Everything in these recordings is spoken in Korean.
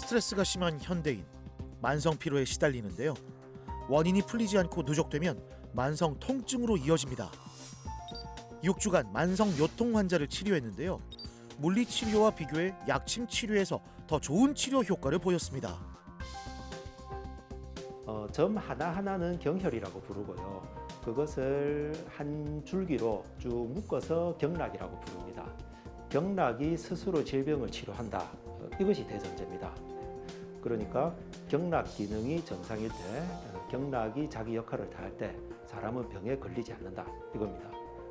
스트레스가 심한 현대인 만성 피로에 시달리는데요. 원인이 풀리지 않고 누적되면 만성 통증으로 이어집니다. 6주간 만성 요통 환자를 치료했는데요. 물리 치료와 비교해 약침 치료에서 더 좋은 치료 효과를 보였습니다. 어, 점 하나하나는 경혈이라고 부르고요. 그것을 한 줄기로 쭉 묶어서 경락이라고 부릅니다. 경락이 스스로 질병을 치료한다. 어, 이것이 대전제입니다. 그러니까 경락 기능이 정상일 때, 어, 경락이 자기 역할을 다할 때 사람은 병에 걸리지 않는다. 이겁니다.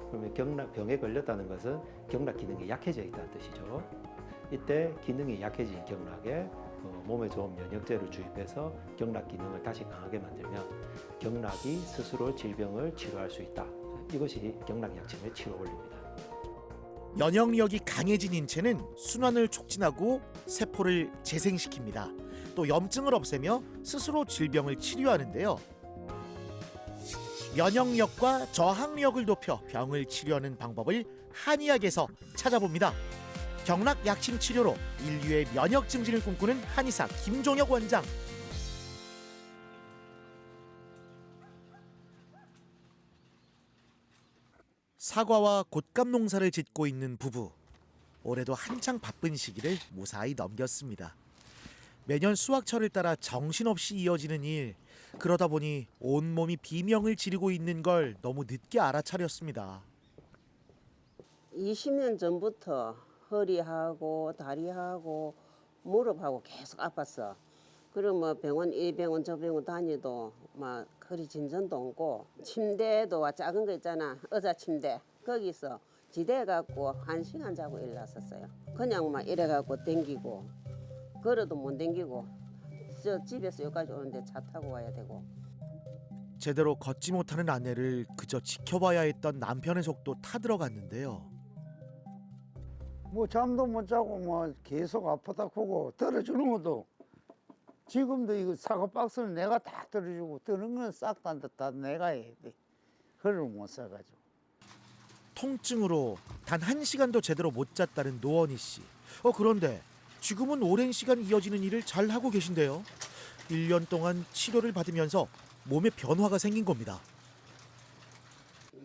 그러면 경락, 병에 걸렸다는 것은 경락 기능이 약해져 있다는 뜻이죠. 이때 기능이 약해진 경락에 어, 몸에 좋은 면역제를 주입해서 경락 기능을 다시 강하게 만들면 경락이 스스로 질병을 치료할 수 있다. 이것이 경락 약침의 치료 원리입니다. 면역력이 강해진 인체는 순환을 촉진하고 세포를 재생시킵니다. 또 염증을 없애며 스스로 질병을 치료하는데요. 면역력과 저항력을 높여 병을 치료하는 방법을 한의학에서 찾아봅니다. 경락 약침 치료로 인류의 면역 증진을 꿈꾸는 한의사 김종혁 원장. 사과와 곶감 농사를 짓고 있는 부부. 올해도 한창 바쁜 시기를 무사히 넘겼습니다. 매년 수확철을 따라 정신없이 이어지는 일. 그러다 보니 온몸이 비명을 지르고 있는 걸 너무 늦게 알아차렸습니다. 20년 전부터 허리하고 다리하고 무릎하고 계속 아팠어. 그러면 뭐 병원 이 병원 저 병원 다니도 막 허리 진전도 없고 침대도 와 작은 거 있잖아 의자 침대 거기서 지대 갖고 한 시간 자고 일어났었어요. 그냥 막 이래 갖고 댕기고 걸어도 못 댕기고 저 집에서 여기까지 오는데 차 타고 와야 되고 제대로 걷지 못하는 아내를 그저 지켜봐야 했던 남편의 속도 타들어갔는데요. 뭐 잠도 못 자고 뭐 계속 아프다 크고 떨어주는 것도 지금도 이거 사과 박스는 내가 다 떨어주고 뜨는 건 싹 다 다 내가 해야 돼. 그걸 못 사가지고. 통증으로 단 한 시간도 제대로 못 잤다는 노원희 씨. 어 그런데 지금은 오랜 시간 이어지는 일을 잘 하고 계신데요. 1년 동안 치료를 받으면서 몸에 변화가 생긴 겁니다.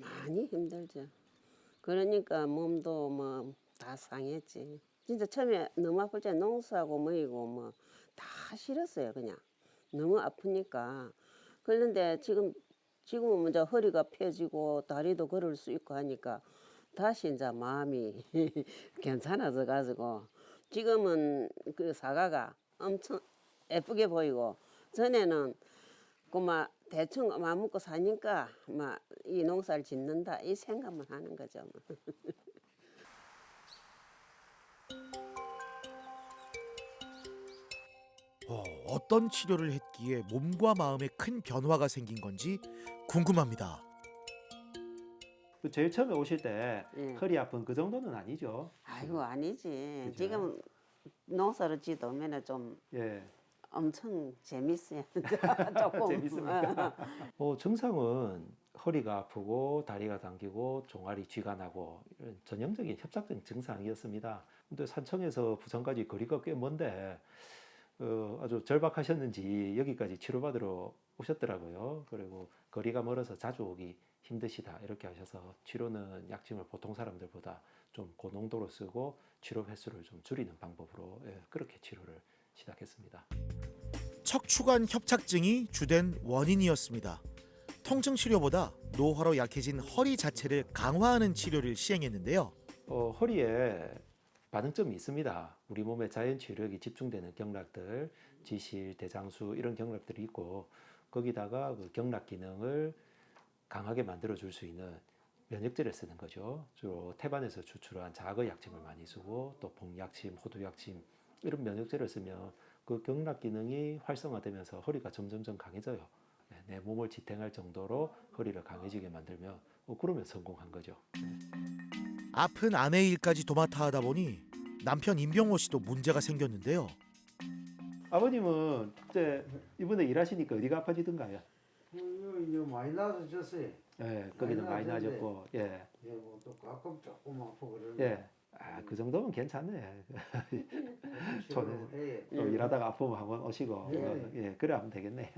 많이 힘들죠. 그러니까 몸도 뭐 다 상했지. 진짜 처음에 너무 아플 때 농사하고 뭐이고 뭐 다 싫었어요 그냥 너무 아프니까. 그런데 지금 지금은 먼저 허리가 펴지고 다리도 걸을 수 있고 하니까 다시 이제 마음이 괜찮아져 가지고 지금은 그 사과가 엄청 예쁘게 보이고 전에는 그막 대충 마음 먹고 사니까 막 이 농사를 짓는다 이 생각만 하는 거죠. 뭐. 어, 어떤 치료를 했기에 몸과 마음에 큰 변화가 생긴 건지 궁금합니다. 그 제일 처음에 오실 때 예. 허리 아픈 그 정도는 아니죠. 아이고 아니지. 그죠? 지금 농사를 지으면 좀 예. 엄청 재밌어요. 조금 재밌습니까? 어, 증상은 허리가 아프고 다리가 당기고 종아리 쥐가 나고 이런 전형적인 협착증 증상이었습니다. 근데 산청에서 부산까지 거리가 꽤 먼데 어, 아주 절박하셨는지 여기까지 치료받으러 오셨더라고요. 그리고 거리가 멀어서 자주 오기 힘드시다 이렇게 하셔서 치료는 약침을 보통 사람들보다 좀 고농도로 쓰고 치료 횟수를 좀 줄이는 방법으로 예, 그렇게 치료를 시작했습니다. 척추관 협착증이 주된 원인이었습니다. 통증 치료보다 노화로 약해진 허리 자체를 강화하는 치료를 시행했는데요. 어, 허리에 반응점이 있습니다. 우리 몸의 자연 치료력이 집중되는 경락들, 지실, 대장수 이런 경락들이 있고 거기다가 그 경락 기능을 강하게 만들어 줄 수 있는 면역제를 쓰는 거죠. 주로 태반에서 추출한 자거 약침을 많이 쓰고 또 봉약침, 호두약침 이런 면역제를 쓰면 그 경락 기능이 활성화되면서 허리가 점점점 강해져요. 네, 내 몸을 지탱할 정도로 허리를 강해지게 만들면 어, 그러면 성공한 거죠. 아픈 아내 일까지 도맡아 하다 보니 남편 임병호 씨도 문제가 생겼는데요. 아버님은 그때 이번에 일하시니까 어디가 아파지던가요? 이제 많이 나아졌어요. 예, 거기는 많이. 나아졌고, 예, 예, 뭐또 가끔 조금 아프고 그러는데 예. 아, 아, 그 정도면 괜찮네. 저는 또 일하다가 아프면 한번 오시고 예. 어, 예, 그래 하면 되겠네.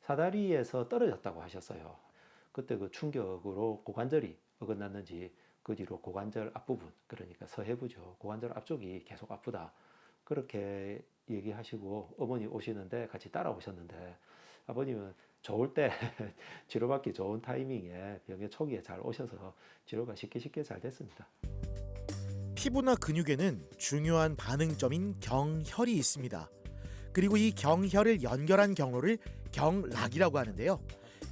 사다리에서 떨어졌다고 하셨어요. 그때 그 충격으로 고관절이 어긋났는지 그 뒤로 고관절 앞부분 그러니까 서해부죠. 고관절 앞쪽이 계속 아프다. 그렇게 얘기하시고 어머니 오시는데 같이 따라오셨는데 아버님은 좋을 때 치료받기 좋은 타이밍에 병의 초기에 잘 오셔서 치료가 쉽게 쉽게 잘 됐습니다. 피부나 근육에는 중요한 반응점인 경혈이 있습니다. 그리고 이 경혈을 연결한 경로를 경락이라고 하는데요.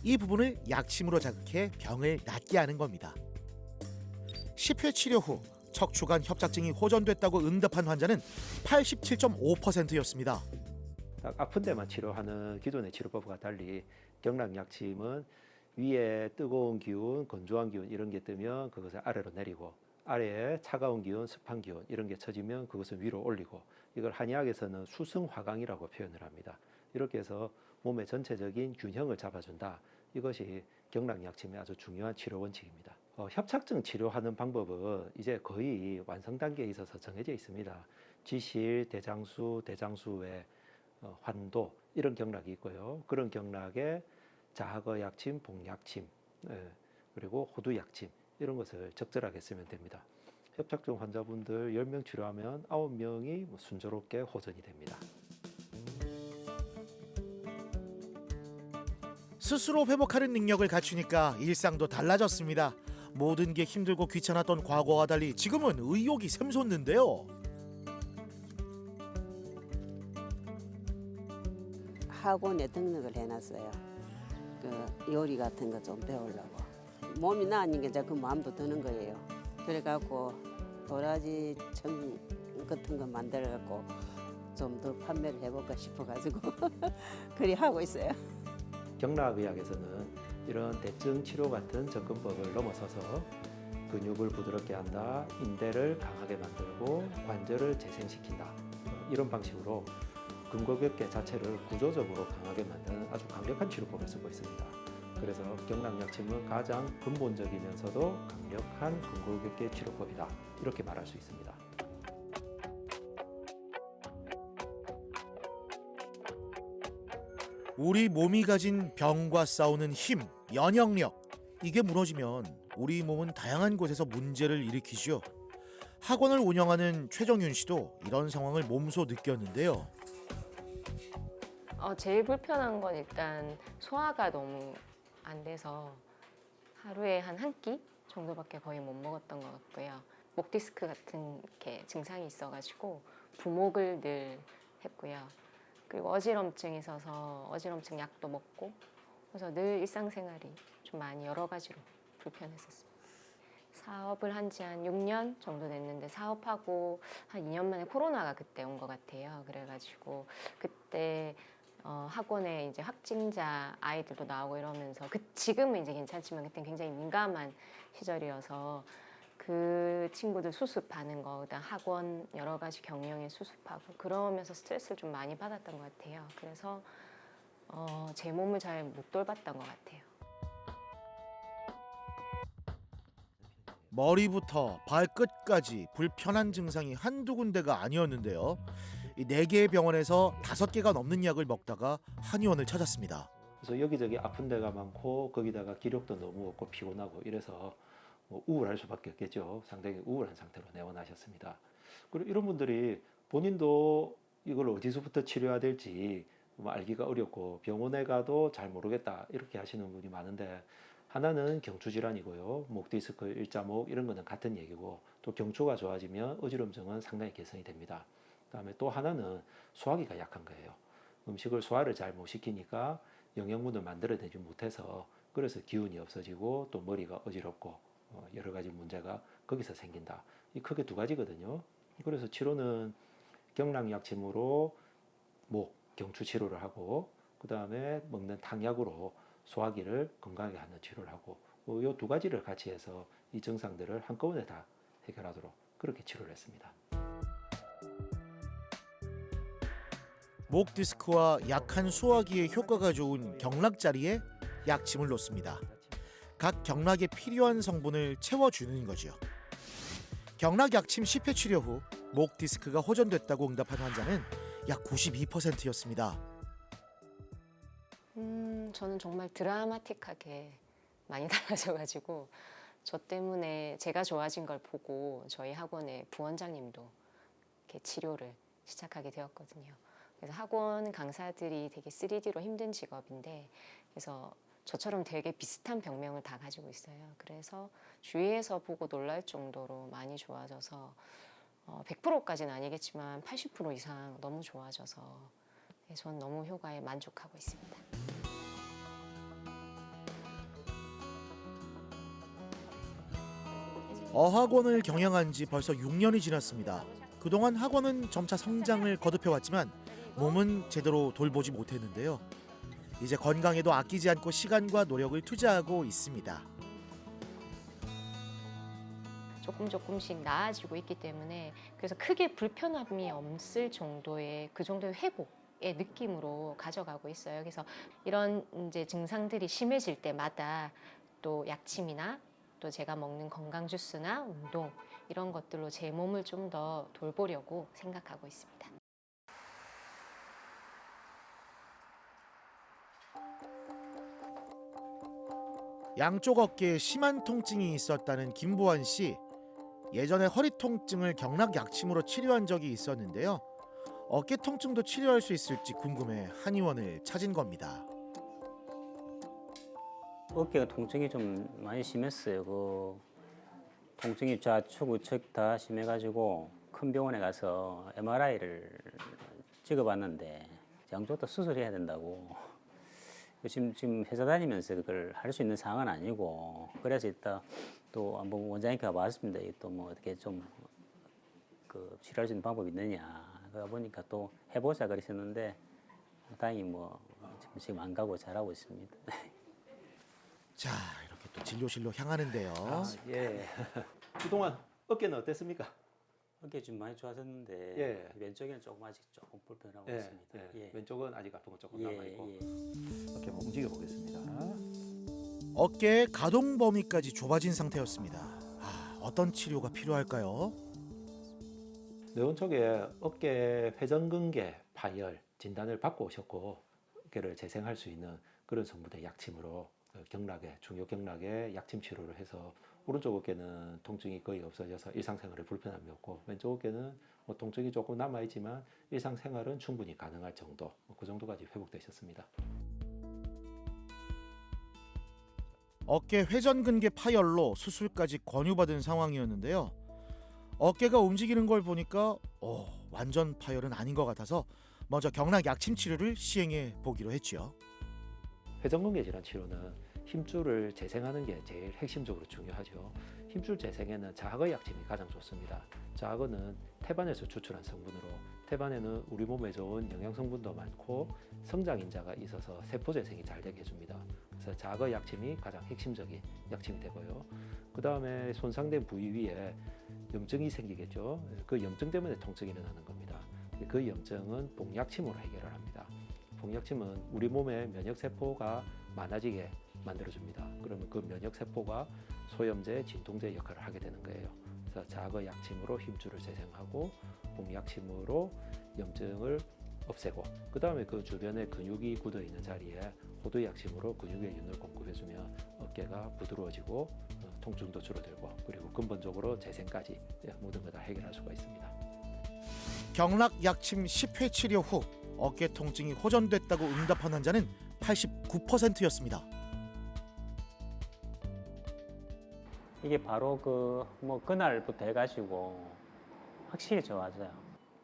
이 부분을 약침으로 자극해 병을 낫게 하는 겁니다. 10회 치료 후 척추관 협착증이 호전됐다고 응답한 환자는 87.5%였습니다. 딱 아픈 데만 치료하는 기존의 치료법과 달리 경락약침은 위에 뜨거운 기운, 건조한 기운 이런 게 뜨면 그것을 아래로 내리고 아래에 차가운 기운, 습한 기운 이런 게 처지면 그것을 위로 올리고 이걸 한의학에서는 수승화강이라고 표현을 합니다. 이렇게 해서 몸의 전체적인 균형을 잡아준다. 이것이 경락약침의 아주 중요한 치료 원칙입니다. 어, 협착증 치료하는 방법은 이제 거의 완성 단계에 있어서 정해져 있습니다. 지실, 대장수, 대장수 외 어, 환도 이런 경락이 있고요. 그런 경락에 자학어 약침, 복약침, 예, 그리고 호두 약침 이런 것을 적절하게 쓰면 됩니다. 협착증 환자분들 10명 치료하면 9명이 뭐 순조롭게 호전이 됩니다. 스스로 회복하는 능력을 갖추니까 일상도 달라졌습니다. 모든 게 힘들고 귀찮았던 과거와 달리 지금은 의욕이 샘솟는데요. 학원에 등록을 해놨어요. 그 요리 같은 거 좀 배우려고. 몸이 나으니까 그 마음도 드는 거예요. 그래갖고 도라지 청 같은 거 만들어갖고 좀 더 판매를 해볼까 싶어가지고 그리 하고 있어요. 경락의학에서는 이런 대증 치료 같은 접근법을 넘어서서 근육을 부드럽게 한다, 인대를 강하게 만들고 관절을 재생시킨다. 어, 이런 방식으로 근골격계 자체를 구조적으로 강하게 만드는 아주 강력한 치료법을 쓰고 있습니다. 그래서 경락약침은 가장 근본적이면서도 강력한 근골격계 치료법이다. 이렇게 말할 수 있습니다. 우리 몸이 가진 병과 싸우는 힘, 연역력 이게 무너지면 우리 몸은 다양한 곳에서 문제를 일으키죠. 학원을 운영하는 최정윤 씨도 이런 상황을 몸소 느꼈는데요. 어, 제일 불편한 건 일단 소화가 너무 안 돼서 하루에 한 한 끼 정도밖에 거의 못 먹었던 것 같고요. 목 디스크 같은 이렇게 증상이 있어가지고 부목을 늘 했고요. 그리고 어지럼증이 있어서 어지럼증 약도 먹고 그래서 늘 일상생활이 좀 많이 여러 가지로 불편했었습니다. 사업을 한 지한 6년 정도 됐는데 사업하고 한 2년 만에 코로나가 그때 온 것 같아요. 그래가지고 그때 어, 학원에 이제 확진자 아이들도 나오고 이러면서 그 지금은 이제 괜찮지만 그때 굉장히 민감한 시절이어서 그 친구들 수습하는 거, 그다음 학원 여러 가지 경영에 수습하고 그러면서 스트레스를 좀 많이 받았던 것 같아요. 그래서 어, 제 몸을 잘 못 돌봤던 것 같아요. 머리부터 발끝까지 불편한 증상이 한두 군데가 아니었는데요. 이네 개의 병원에서 다섯 개가 넘는 약을 먹다가 한의원을 찾았습니다. 그래서 여기저기 아픈 데가 많고 거기다가 기력도 너무 없고 피곤하고 이래서 뭐 우울할 수밖에 없겠죠. 상당히 우울한 상태로 내원하셨습니다. 그리고 이런 분들이 본인도 이걸 어디서부터 치료해야 될지 뭐 알기가 어렵고 병원에 가도 잘 모르겠다 이렇게 하시는 분이 많은데 하나는 경추 질환이고요. 목 디스크, 일자목 이런 거는 같은 얘기고 또 경추가 좋아지면 어지럼증은 상당히 개선이 됩니다. 그다음에 또 하나는 소화기가 약한 거예요. 음식을 소화를 잘 못 시키니까 영양분을 만들어내지 못해서 그래서 기운이 없어지고 또 머리가 어지럽고 어, 여러 가지 문제가 거기서 생긴다. 이 크게 두 가지거든요. 그래서 치료는 경락약침으로 목 경추 치료를 하고 그 다음에 먹는 탕약으로 소화기를 건강하게 하는 치료를 하고 이 두 가지를 같이 해서 이 증상들을 한꺼번에 다 해결하도록 그렇게 치료를 했습니다. 목 디스크와 약한 소화기에 효과가 좋은 경락자리에 약침을 놓습니다. 각 경락에 필요한 성분을 채워주는 거죠. 경락 약침 10회 치료 후 목 디스크가 호전됐다고 응답한 환자는 약 92%였습니다. 음, 저는 정말 드라마틱하게 많이 달라져가지고 저 때문에 제가 좋아진 걸 보고 저희 학원의 부원장님도 이렇게 치료를 시작하게 되었거든요. 그래서 학원 강사들이 되게 3D로 힘든 직업인데 그래서 저처럼 되게 비슷한 병명을 다 가지고 있어요. 그래서 주위에서 보고 놀랄 정도로 많이 좋아져서 어, 100%까지는 아니겠지만 80% 이상 너무 좋아져서 네, 저는 너무 효과에 만족하고 있습니다. 어학원을 경영한 지 벌써 6년이 지났습니다. 그동안 학원은 점차 성장을 거듭해왔지만 몸은 제대로 돌보지 못했는데요. 이제 건강에도 아끼지 않고 시간과 노력을 투자하고 있습니다. 조금 조금씩 나아지고 있기 때문에 그래서 크게 불편함이 없을 정도의 그 정도의 회복 의 느낌으로 가져가고 있어요. 그래서 이런 이제 증상들이 심해질 때마다 또 약침이나 또 제가 먹는 건강 주스나 운동 이런 것들로 제 몸을 좀 더 돌보려고 생각하고 있습니다. 양쪽 어깨에 심한 통증이 있었다는 김보환 씨. 예전에 허리 통증을 경락 약침으로 치료한 적이 있었는데요. 어깨 통증도 치료할 수 있을지 궁금해 한의원을 찾은 겁니다. 어깨가 통증이 좀 많이 심했어요. 그 통증이 좌측 우측 다 심해가지고 큰 병원에 가서 MRI를 찍어봤는데 양쪽 다 수술해야 된다고. 그 지금 지금 회사 다니면서 그걸 할 수 있는 상황은 아니고 그래서 이따 또 한번 원장님께 와봤습니다. 또 뭐 어떻게 좀그 치료할 수 있는 방법이 있느냐. 그러다 보니까 또 해보자 그러셨는데 다행히 뭐 지금 지금 안 가고 잘하고 있습니다. 자, 이렇게 또 진료실로 향하는데요. 아, 예. 그동안 어깨는 어땠습니까? 어깨 좀 많이 좋아졌는데 예. 왼쪽에는 조금 아직 조금 불편하고 예, 있습니다. 예. 예. 왼쪽은 아직 아픈 거 조금 예, 남아 있고 예. 이렇게 한번 움직여 보겠습니다. 어깨의 가동 범위까지 좁아진 상태였습니다. 아, 어떤 치료가 필요할까요? 뇌원 쪽에 어깨 회전근개 파열 진단을 받고 오셨고 어깨를 재생할 수 있는 그런 성분의 약침으로 그 경락에 중요 경락에 약침 치료를 해서 오른쪽 어깨는 통증이 거의 없어져서 일상생활에 불편함이 없고 왼쪽 어깨는 뭐 통증이 조금 남아 있지만 일상생활은 충분히 가능할 정도 그 정도까지 회복되셨습니다. 어깨 회전근개 파열로 수술까지 권유받은 상황이었는데요. 어깨가 움직이는 걸 보니까 어, 완전 파열은 아닌 것 같아서 먼저 경락 약침 치료를 시행해 보기로 했지요. 회전근개 질환 치료는 힘줄을 재생하는 게 제일 핵심적으로 중요하죠. 힘줄 재생에는 자학의 약침이 가장 좋습니다. 자학은 태반에서 추출한 성분으로 태반에는 우리 몸에 좋은 영양 성분도 많고 성장 인자가 있어서 세포 재생이 잘 되게 해줍니다. 그래서 자학의 약침이 가장 핵심적인 약침이 되고요. 그 다음에 손상된 부위 위에 염증이 생기겠죠. 그 염증 때문에 통증이 일어나는 겁니다. 그 염증은 봉약침으로 해결을 합니다. 봉약침은 우리 몸의 면역 세포가 많아지게 만들어줍니다. 그러면 그 면역 세포가 소염제, 진통제 역할을 하게 되는 거예요. 그래서 자거 약침으로 힘줄을 재생하고 봉약침으로 염증을 없애고 그 다음에 그 주변에 근육이 굳어 있는 자리에 호두 약침으로 근육의 윤을 공급해주면 어깨가 부드러워지고 어, 통증도 줄어들고 그리고 근본적으로 재생까지 예, 모든 걸 다 해결할 수가 있습니다. 경락 약침 10회 치료 후 어깨 통증이 호전됐다고 응답한 환자는 89%였습니다. 이게 바로 그 뭐 그날부터 해가지고 확실히 좋아져요.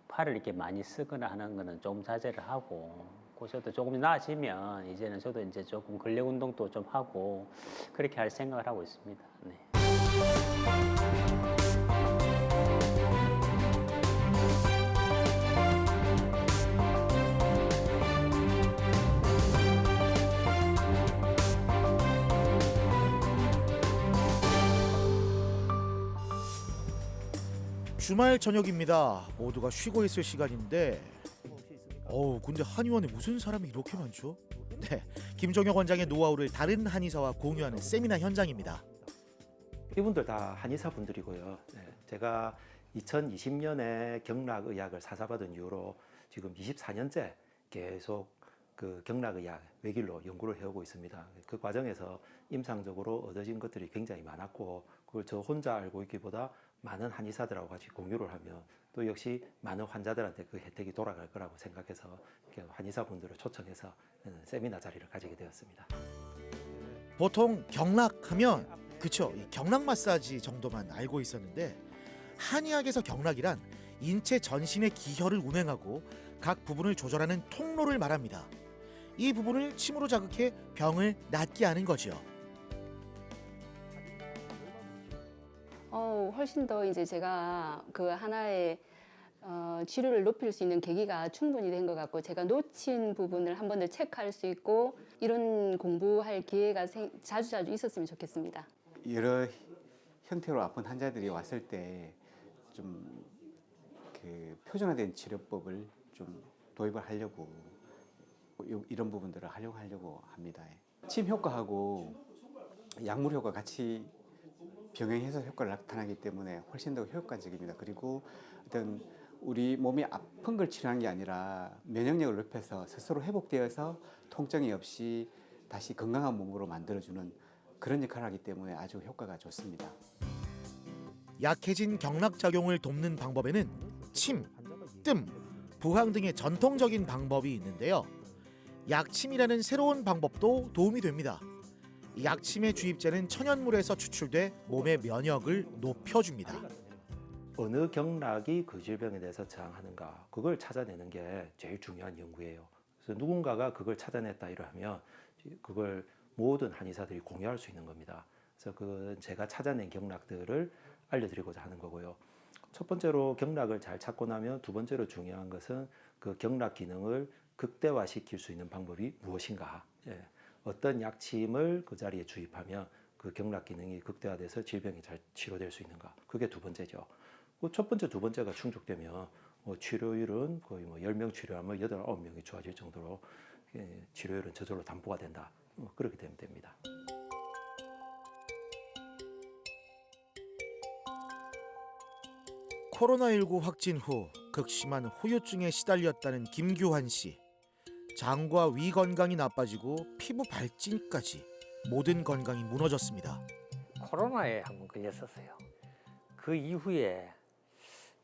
팔을 이렇게 많이 쓰거나 하는 거는 좀 자제를 하고 그저도 조금 나아지면 이제는 저도 이제 조금 근력 운동도 좀 하고 그렇게 할 생각을 하고 있습니다. 네. 주말 저녁입니다. 모두가 쉬고 있을 시간인데 어우 근데 한의원에 무슨 사람이 이렇게 많죠? 네, 김종혁 원장의 노하우를 다른 한의사와 공유하는 세미나 현장입니다. 이분들 다 한의사 분들이고요. 네, 제가 2020년에 경락의학을 사사받은 이후로 지금 24년째 계속 그 경락의학 외길로 연구를 해오고 있습니다. 그 과정에서 임상적으로 얻어진 것들이 굉장히 많았고 그걸 저 혼자 알고 있기보다 많은 한의사들하고 같이 공유를 하면 또 역시 많은 환자들한테 그 혜택이 돌아갈 거라고 생각해서 한의사분들을 초청해서 세미나 자리를 가지게 되었습니다. 보통 경락하면 그쵸 이 경락 마사지 정도만 알고 있었는데 한의학에서 경락이란 인체 전신의 기혈을 운행하고 각 부분을 조절하는 통로를 말합니다. 이 부분을 침으로 자극해 병을 낫게 하는 거지요. 어, 훨씬 더 이제 제가 그 하나의 어, 치료를 높일 수 있는 계기가 충분히 된 것 같고 제가 놓친 부분을 한 번 더 체크할 수 있고 이런 공부할 기회가 생, 자주 자주 있었으면 좋겠습니다. 여러 형태로 아픈 환자들이 왔을 때 좀 그 표준화된 치료법을 좀 도입을 하려고 요- 이런 부분들을 활용하려고 합니다. 예. 침 효과하고 약물 효과 같이 병행해서 효과를 나타나기 때문에 훨씬 더 효과적입니다. 그리고 어떤 우리 몸이 아픈 걸 치료하는 게 아니라 면역력을 높여서 스스로 회복되어서 통증이 없이 다시 건강한 몸으로 만들어주는 그런 역할을 하기 때문에 아주 효과가 좋습니다. 약해진 경락 작용을 돕는 방법에는 침, 뜸, 부항 등의 전통적인 방법이 있는데요. 약침이라는 새로운 방법도 도움이 됩니다. 이 약침의 주입제는 천연물에서 추출돼 몸의 면역을 높여줍니다. 어느 경락이 그 질병에 대해서 저항하는가 그걸 찾아내는 게 제일 중요한 연구예요. 그래서 누군가가 그걸 찾아냈다 이러면 그걸 모든 한의사들이 공유할 수 있는 겁니다. 그래서 그 제가 찾아낸 경락들을 알려드리고자 하는 거고요. 첫 번째로 경락을 잘 찾고 나면 두 번째로 중요한 것은 그 경락 기능을 극대화시킬 수 있는 방법이 무엇인가. 예. 어떤 약침을 그 자리에 주입하면 그 경락 기능이 극대화돼서 질병이 잘 치료될 수 있는가. 그게 두 번째죠. 그 첫 번째, 두 번째가 충족되면 뭐 치료율은 거의 뭐 10명 치료하면 8, 9명이 좋아질 정도로 예, 치료율은 저절로 담보가 된다. 뭐 그렇게 되면 됩니다. 코로나19 확진 후 극심한 후유증에 시달렸다는 김규환 씨. 장과 위 건강이 나빠지고 피부 발진까지 모든 건강이 무너졌습니다. 코로나에 한번 걸렸었어요. 그 이후에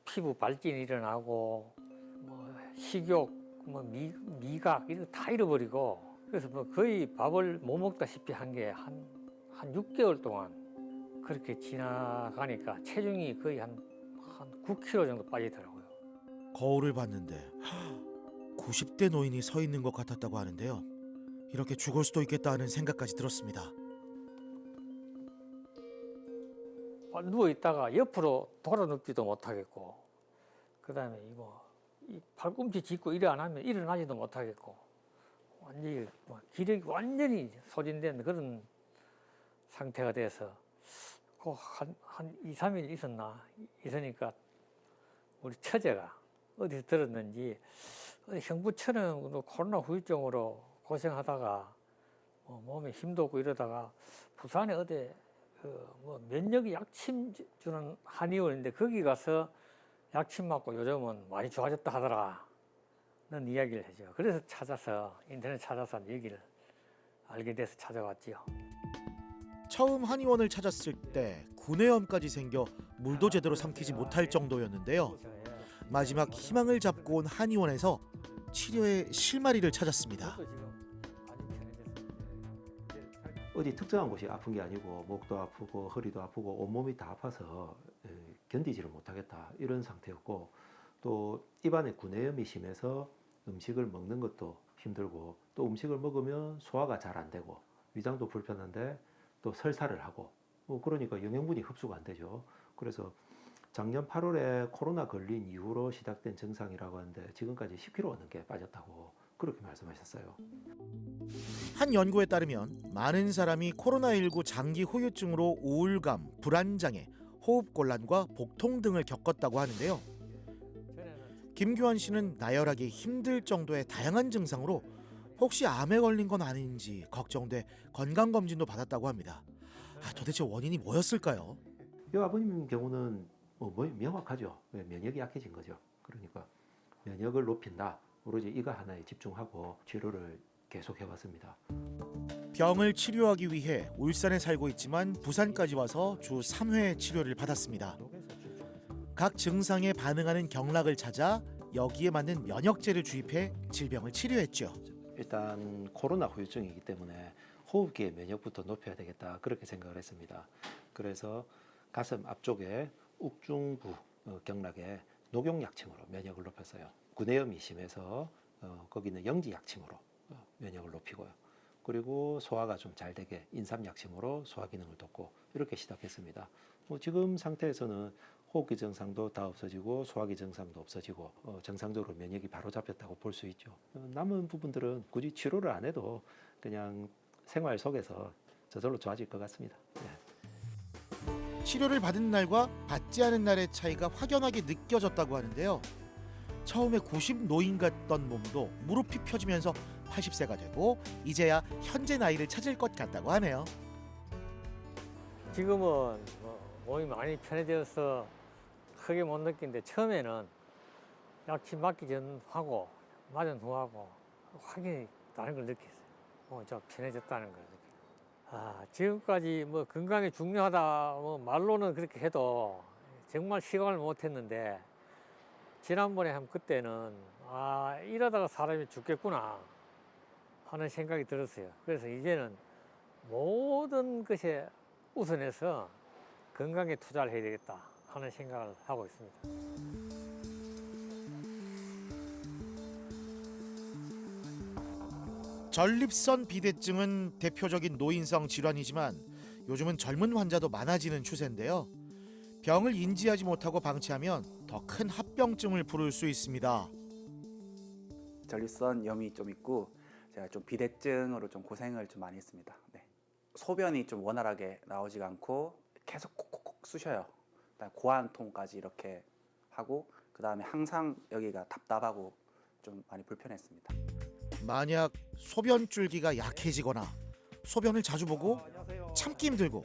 피부 발진이 일어나고 뭐 식욕, 뭐 미, 미각 이런 거 다 잃어버리고 그래서 뭐 거의 밥을 못 먹다시피 한 게 한한 6개월 동안 그렇게 지나가니까 체중이 거의 한, 한 9kg 정도 빠지더라고요. 거울을 봤는데 90대 노인이 서 있는 것 같았다고 하는데요. 이렇게 죽을 수도 있겠다 하는 생각까지 들었습니다. 누워 있다가 옆으로 돌아 눕지도 못하겠고 그 다음에 이거 이 발꿈치 짚고 하면 일어나지도 못하겠고 완전히 뭐 기력이 완전히 소진된 그런 상태가 돼서 그한한 2, 3일 있었나 있으니까 우리 처제가 어디서 들었는지 형부처는 뭐 코로나 후유증으로 고생하다가 뭐 몸에 힘도 없고 이러다가 부산에 어디 그뭐 면역이 약침 주- 주는 한의원인데 거기 가서 약침 맞고 요즘은 많이 좋아졌다 하더라. 는 이야기를 해줘. 그래서 찾아서 인터넷 찾아서 얘기를 알게 돼서 찾아왔지요. 처음 한의원을 찾았을 때 구내염까지 생겨 물도 제대로 삼키지 못할 정도였는데요. 마지막 희망을 잡고 온 한의원에서 치료의 실마리를 찾았습니다. 어디 특정한 곳이 아픈 게 아니고 목도 아프고 허리도 아프고 온몸이 다 아파서 에, 견디지를 못하겠다 이런 상태였고 또 입안에 구내염이 심해서 음식을 먹는 것도 힘들고 또 음식을 먹으면 소화가 잘 안 되고 위장도 불편한데 또 설사를 하고 뭐 그러니까 영양분이 흡수가 안 되죠. 그래서 작년 8월에 코로나 걸린 이후로 시작된 증상이라고 하는데 지금까지 10kg 넘게 빠졌다고 그렇게 말씀하셨어요. 한 연구에 따르면 많은 사람이 코로나19 장기 후유증으로 우울감, 불안장애, 호흡곤란과 복통 등을 겪었다고 하는데요. 김규환 씨는 나열하기 힘들 정도의 다양한 증상으로 혹시 암에 걸린 건 아닌지 걱정돼 건강 검진도 받았다고 합니다. 아, 도대체 원인이 뭐였을까요? 이 아버님 경우는 어, 뭐 명확하죠. 왜? 면역이 약해진 거죠. 그러니까 면역을 높인다. 오로지 이거 하나에 집중하고 치료를 계속 해 왔습니다. 병을 치료하기 위해 울산에 살고 있지만 부산까지 와서 주 3회 치료를 받았습니다. 각 증상에 반응하는 경락을 찾아 여기에 맞는 면역제를 주입해 질병을 치료했죠. 일단 코로나 후유증이기 때문에 호흡기의 면역부터 높여야 되겠다 그렇게 생각을 했습니다. 그래서 가슴 앞쪽에 욱중부 어, 경락에 녹용약침으로 면역을 높였어요. 구내염이 심해서 어, 거기는 영지약침으로 어, 면역을 높이고요. 그리고 소화가 좀 잘 되게 인삼약침으로 소화 기능을 돕고 이렇게 시작했습니다. 뭐 지금 상태에서는 호흡기 증상도 다 없어지고 소화기 증상도 없어지고 어, 정상적으로 면역이 바로 잡혔다고 볼 수 있죠. 어, 남은 부분들은 굳이 치료를 안 해도 그냥 생활 속에서 저절로 좋아질 것 같습니다. 네. 치료를 받은 날과 받지 않은 날의 차이가 확연하게 느껴졌다고 하는데요. 처음에 90 노인 같던 몸도 무릎이 펴지면서 80세가 되고 이제야 현재 나이를 찾을 것 같다고 하네요. 지금은 뭐 몸이 많이 편해져서 크게 못 느끼는데 처음에는 약침 맞기 전하고 맞은 후하고 확연히 다른 걸 느꼈어요. 어, 좀 편해졌다는 걸. 아, 지금까지 뭐 건강이 중요하다 뭐 말로는 그렇게 해도 정말 시간을 못 했는데 지난번에 한 그때는 아, 이러다가 사람이 죽겠구나 하는 생각이 들었어요. 그래서 이제는 모든 것에 우선해서 건강에 투자를 해야 되겠다 하는 생각을 하고 있습니다. 전립선 비대증은 대표적인 노인성 질환이지만 요즘은 젊은 환자도 많아지는 추세인데요. 병을 인지하지 못하고 방치하면 더 큰 합병증을 부를 수 있습니다. 전립선염이 좀 있고 제가 좀 비대증으로 좀 고생을 좀 많이 했습니다. 네. 소변이 좀 원활하게 나오지가 않고 계속 콕콕콕 쑤셔요. 고환통까지 이렇게 하고 그 다음에 항상 여기가 답답하고 좀 많이 불편했습니다. 만약 소변 줄기가 약해지거나 소변을 자주 보고 참기 힘들고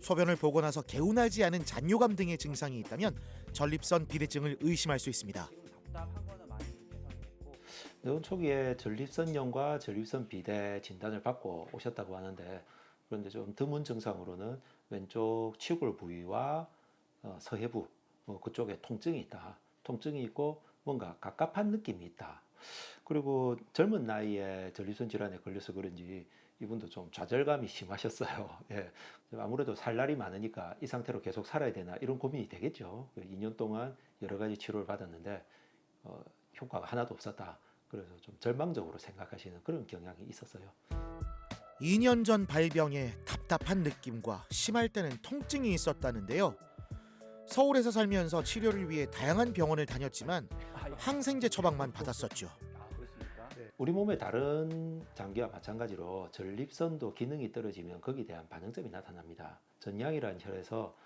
소변을 보고 나서 개운하지 않은 잔뇨감 등의 증상이 있다면 전립선 비대증을 의심할 수 있습니다. 내원 초기에 전립선염과 전립선 비대 진단을 받고 오셨다고 하는데 그런데 좀 드문 증상으로는 왼쪽 치골 부위와 어, 서해부 어, 그쪽에 통증이 있다. 통증이 있고 뭔가 갑갑한 느낌이 있다. 그리고 젊은 나이에 전립선 질환에 걸려서 그런지 이분도 좀 좌절감이 심하셨어요. 예. 아무래도 살 날이 많으니까 이 상태로 계속 살아야 되나 이런 고민이 되겠죠. 2년 동안 여러 가지 치료를 받았는데 어, 효과가 하나도 없었다. 그래서 좀 절망적으로 생각하시는 그런 경향이 있었어요. 2년 전 발병에 답답한 느낌과 심할 때는 통증이 있었다는데요. 서울에서 살면서 치료를 위해 다양한 병원을 다녔지만 항생제 처방만 받았었죠. 우리 몸의 다른 장기와 마찬가지로 전립선도 기능이 떨어지면 거기에 대한 반응점이 나타납니다. 전양이라는 혈에서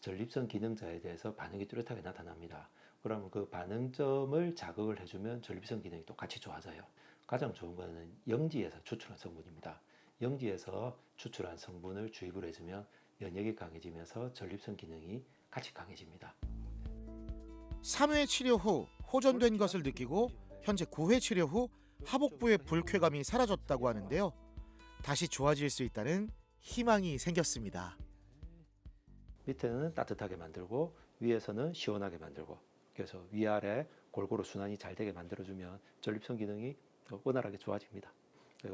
전립선 기능자에 대해서 반응이 뚜렷하게 나타납니다. 그러면 그 반응점을 자극을 해주면 전립선 기능이 또 같이 좋아져요. 가장 좋은 거는 영지에서 추출한 성분입니다. 영지에서 추출한 성분을 주입을 해주면 면역이 강해지면서 전립선 기능이 같이 강해집니다. 3회 치료 후 호전된 것을 느끼고 현재 9회 치료 후 하복부의 불쾌감이 사라졌다고 하는데요. 다시 좋아질 수 있다는 희망이 생겼습니다. 밑에는 따뜻하게 만들고 위에서는 시원하게 만들고 그래서 위아래 골고루 순환이 잘 되게 만들어주면 전립선 기능이 더 원활하게 좋아집니다.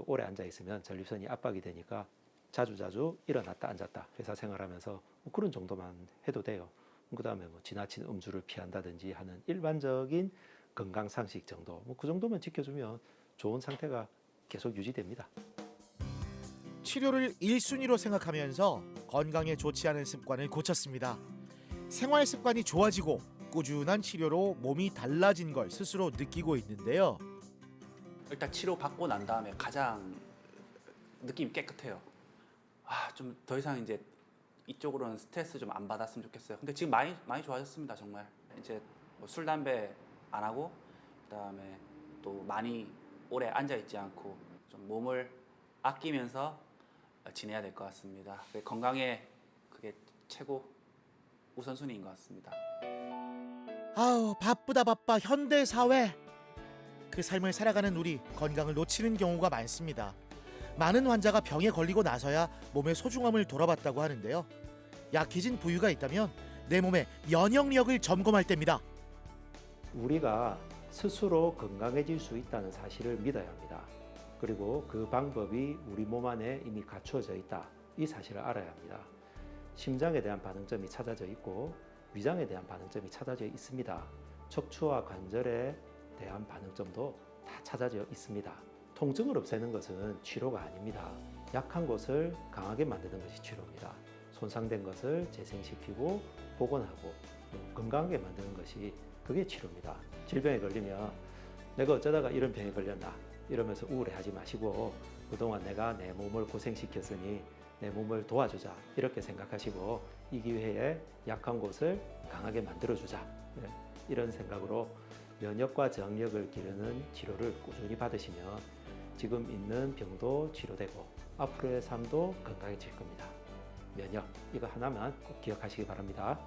오래 앉아 있으면 전립선이 압박이 되니까 자주 자주 일어났다 앉았다 회사 생활하면서 뭐 그런 정도만 해도 돼요. 그 다음에 뭐 지나친 음주를 피한다든지 하는 일반적인 건강 상식 정도 뭐 그 정도만 지켜주면 좋은 상태가 계속 유지됩니다. 치료를 1순위로 생각하면서 건강에 좋지 않은 습관을 고쳤습니다. 생활 습관이 좋아지고 꾸준한 치료로 몸이 달라진 걸 스스로 느끼고 있는데요. 일단 치료 받고 난 다음에 가장 느낌이 깨끗해요. 아, 좀 더 이상 이제 이쪽으로는 스트레스 좀 안 받았으면 좋겠어요. 근데 지금 많이 많이 좋아졌습니다, 정말. 이제 뭐 술 담배 안 하고 그다음에 또 많이 오래 앉아 있지 않고 좀 몸을 아끼면서 지내야 될 것 같습니다. 건강에 그게 최고 우선순위인 것 같습니다. 아우 바쁘다 바빠 현대 사회 그 삶을 살아가는 우리 건강을 놓치는 경우가 많습니다. 많은 환자가 병에 걸리고 나서야 몸의 소중함을 돌아봤다고 하는데요. 약해진 부위가 있다면 내 몸의 면역력을 점검할 때입니다. 우리가 스스로 건강해질 수 있다는 사실을 믿어야 합니다. 그리고 그 방법이 우리 몸 안에 이미 갖추어져 있다. 이 사실을 알아야 합니다. 심장에 대한 반응점이 찾아져 있고 위장에 대한 반응점이 찾아져 있습니다. 척추와 관절에 대한 반응점도 다 찾아져 있습니다. 통증을 없애는 것은 치료가 아닙니다. 약한 곳을 강하게 만드는 것이 치료입니다. 손상된 것을 재생시키고 복원하고 또 건강하게 만드는 것이 그게 치료입니다. 질병에 걸리면 내가 어쩌다가 이런 병에 걸렸나 이러면서 우울해하지 마시고 그동안 내가 내 몸을 고생시켰으니 내 몸을 도와주자 이렇게 생각하시고 이 기회에 약한 곳을 강하게 만들어주자 네, 이런 생각으로 면역과 정력을 기르는 치료를 꾸준히 받으시면 지금 있는 병도 치료되고 앞으로의 삶도 건강해질 겁니다. 면역 이거 하나만 꼭 기억하시기 바랍니다.